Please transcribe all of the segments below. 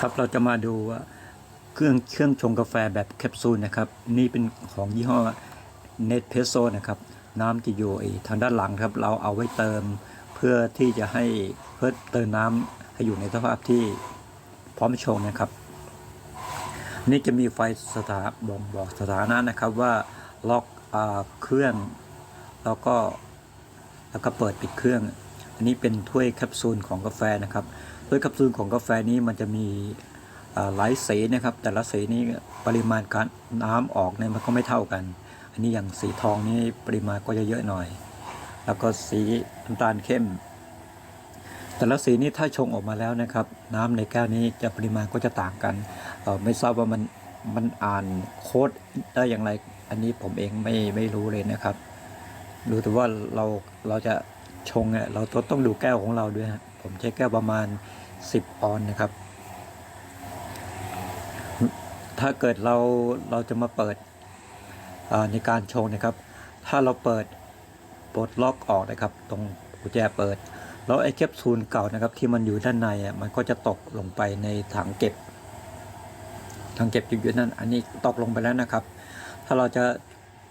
ครับเราจะมาดูว่าเครื่องเครื่องชงกาแฟแบบแคปซูลนะครับ นี่เป็นของยี่ห้อเน t เพโซนะครับ น้ำจะอยู่ไอ้ทางด้านหลังครับ เราเอาไว้เติมเพื่อที่จะให้เพื่อเติมน้ำให้อยู่ในสภาพที่พร้อมชงนะครับ นี่จะมีไฟสถาบ่งบอกสถานะนะครับว่าล็อกอเครื่องแล้วก็แล้วก็เปิดปิดเครื่อง อันนี้เป็นถ้วยแคปซูลของกาแฟนะครับ ถ้วยแคปซูลของกาแฟนี้มันจะมีหลายสีนะครับ แต่ละสีนี้ปริมาณการน้ำออกเนี่ยมันก็ไม่เท่ากัน อันนี้อย่างสีทองนี่ปริมาณก็จะเยอะหน่อย แล้วก็สีน้ำตาลเข้ม แต่ละสีนี้ถ้าชงออกมาแล้วนะครับ น้ำในแก้วนี้จะปริมาณก็จะต่างกันไม่ทราบว่ามันมันอ่านโค้ดได้อย่างไร อันนี้ผมเองไม่ไม่รู้เลยนะครับ รู้แต่ว่าเราเราจะชงเนี่ยเราต้องดูแก้วของเราด้วยฮะผมใช้แก้วประมาณ 10 ออนนะครับ ถ้าเกิดเราเราจะมาเปิดในการชงนะครับ ถ้าเราเปิดปลดล็อกออกนะครับ ตรงกุญแจเปิด แล้วไอ้แคปซูลเก่านะครับ ที่มันอยู่ด้านในอะมันก็จะตกลงไปในถังเก็บถังเก็บอยู่อยู่นั่นอันนี้ตกลงไปแล้วนะครับ ถ้าเราจะ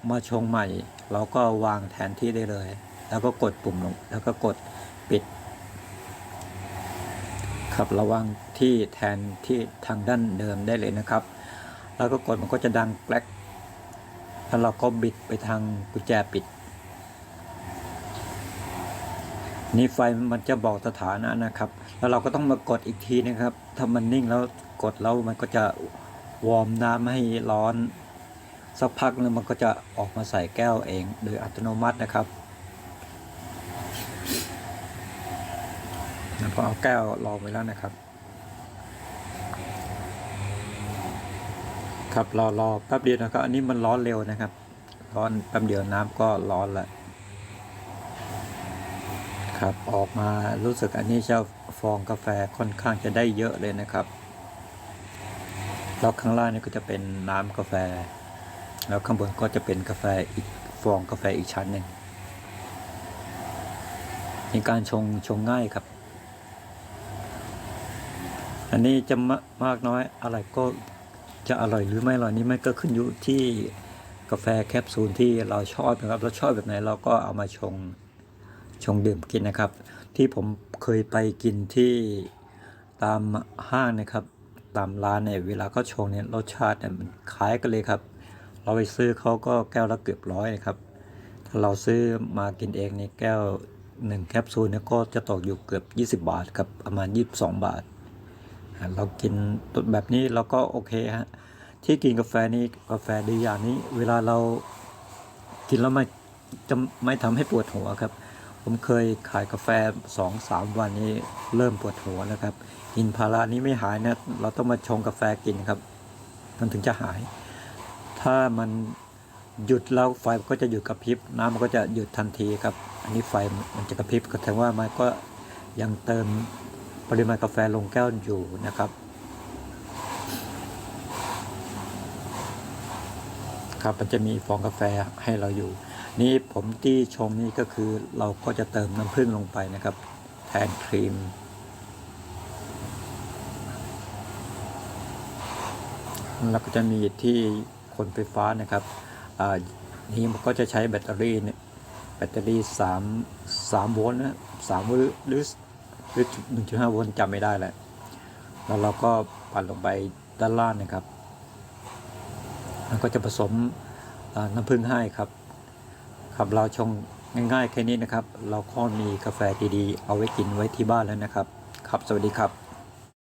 มาชงใหม่ เราก็วางแทนที่ได้เลย แล้วก็กดปุ่มลงแล้วก็กดปิด ครับระวางที่แทนที่ทางด้านเดิมได้เลยนะครับ แล้วก็กดมันก็จะดังแกลกแล้วเราก็บิดไปทางกุญแจปิด นี่ไฟมันจะบอกสถานะนะครับ แล้วเราก็ต้องมากดอีกทีนะครับ ถ้ามันนิ่งแล้วกดแล้วมันก็จะวอร์มน้ำให้ร้อน สักพักนึงมันก็จะออกมาใส่แก้วเอง โดยอัตโนมัตินะครับ พอเอาแก้วรองไว้แล้วนะครับ ครับรอรอแป๊บเดียวนะครับ อันนี้มันร้อนเร็วนะครับ ร้อนแป๊บเดียวน้ำก็ร้อนล้วครับออกมารู้สึกอันนี้จะฟองกาแฟค่อนข้างจะได้เยอะเลยนะครับแล้วข้างล่างนี่ก็จะเป็นน้ำกาแฟ แล้วข้างบนก็จะเป็นกาแฟอีกฟองกาแฟอีกชั้นหนึ่งในการชงชงง่ายครับ อันนี้จะมากน้อยอะไรก็จะอร่อยหรือไม่อร่อยนี่มันก็ขึ้นอยู่ที่กาแฟแคปซูลที่เราชอบนะครับเราชอบแบบไหนเราก็เอามาชงชงดื่มกินนะครับ ที่ผมเคยไปกินที่ตามห้างนะครับ ตามร้านเนี่ยเวลาเขาชงเนี่ยรสชาติเนี่ยมันคล้ายกันเลยครับ เราไปซื้อเขาก็แก้วละเกือบร้อยนะครับ ถ้าเราซื้อมากินเองในแก้วหนึ่งแคปซูลเนี่ยก็จะตกอยู่เกือบ 20 บาทครับประมาณ 22 บาทอ่า เรากินแบบนี้เราก็โอเคฮะที่กินกาแฟนี้กาแฟดีอย่างนี้ เวลาเรากินแล้วไม่จะไม่ทำให้ปวดหัวครับ ผมเคยขายกาแฟสองสามวันนี้เริ่มปวดหัวแล้วครับกินพารานี้ไม่หายนะเราต้องมาชงกาแฟกินครับ มันถึงจะหาย ถ้ามันหยุดแล้วไฟก็จะหยุดกระพริบน้ำมันก็จะหยุดทันทีครับ อันนี้ไฟมันจะกระพริบก็แสดงว่ามันก็ยังเติม ปริมาณกาแฟลงแก้วอยู่นะครับครับมันจะมีฟองกาแฟให้เราอยู่ นี่ผมที่ชงนี่ก็คือเราก็จะเติมน้ำผึ้งลงไปนะครับ แทนครีม แล้วก็จะมีที่คนไฟฟ้านะครับอ่านี่มันก็จะใช้แบตเตอรี่เนี่ยแบตเตอรี่สามสามโวลต์นะสามโวลต์หรือ หรือหนึ่งจุดห้าโวลต์จำไม่ได้แหละแล้วเราก็ปั่นลงไปด้านล่างนะครับมันก็จะผสมน้ำผึ้งให้ครับครับเราชงง่ายๆแค่นี้นะครับ เราก็มีกาแฟดีๆ เอาไว้กินไว้ที่บ้านแล้วนะครับ ครับสวัสดีครับ